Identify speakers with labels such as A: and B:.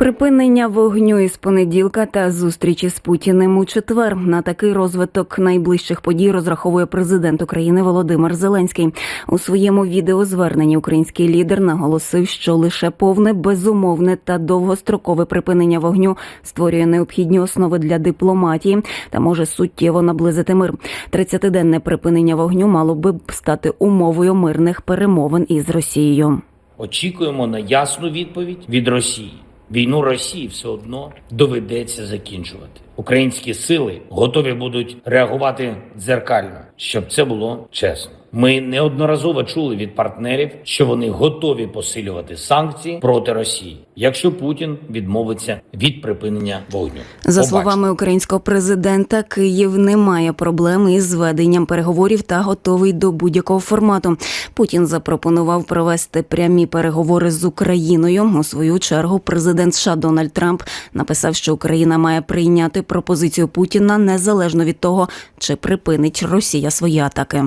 A: Припинення вогню із понеділка та зустрічі з Путіним у четвер. На такий розвиток найближчих подій розраховує президент України Володимир Зеленський. У своєму відеозверненні український лідер наголосив, що лише повне безумовне та довгострокове припинення вогню створює необхідні основи для дипломатії та може суттєво наблизити мир. 30-денне припинення вогню мало би стати умовою мирних перемовин із Росією.
B: Очікуємо на ясну відповідь від Росії. Війну Росії все одно доведеться закінчувати. Українські сили готові будуть реагувати дзеркально, щоб це було чесно. Ми неодноразово чули від партнерів, що вони готові посилювати санкції проти Росії, якщо Путін відмовиться від припинення вогню.
A: За
B: Побачимо.
A: словами українського президента, Київ не має проблем із зведенням переговорів та готовий до будь-якого формату. Путін запропонував провести прямі переговори з Україною. У свою чергу президент США Дональд Трамп написав, що Україна має прийняти пропозицію Путіна незалежно від того, чи припинить Росія свої атаки.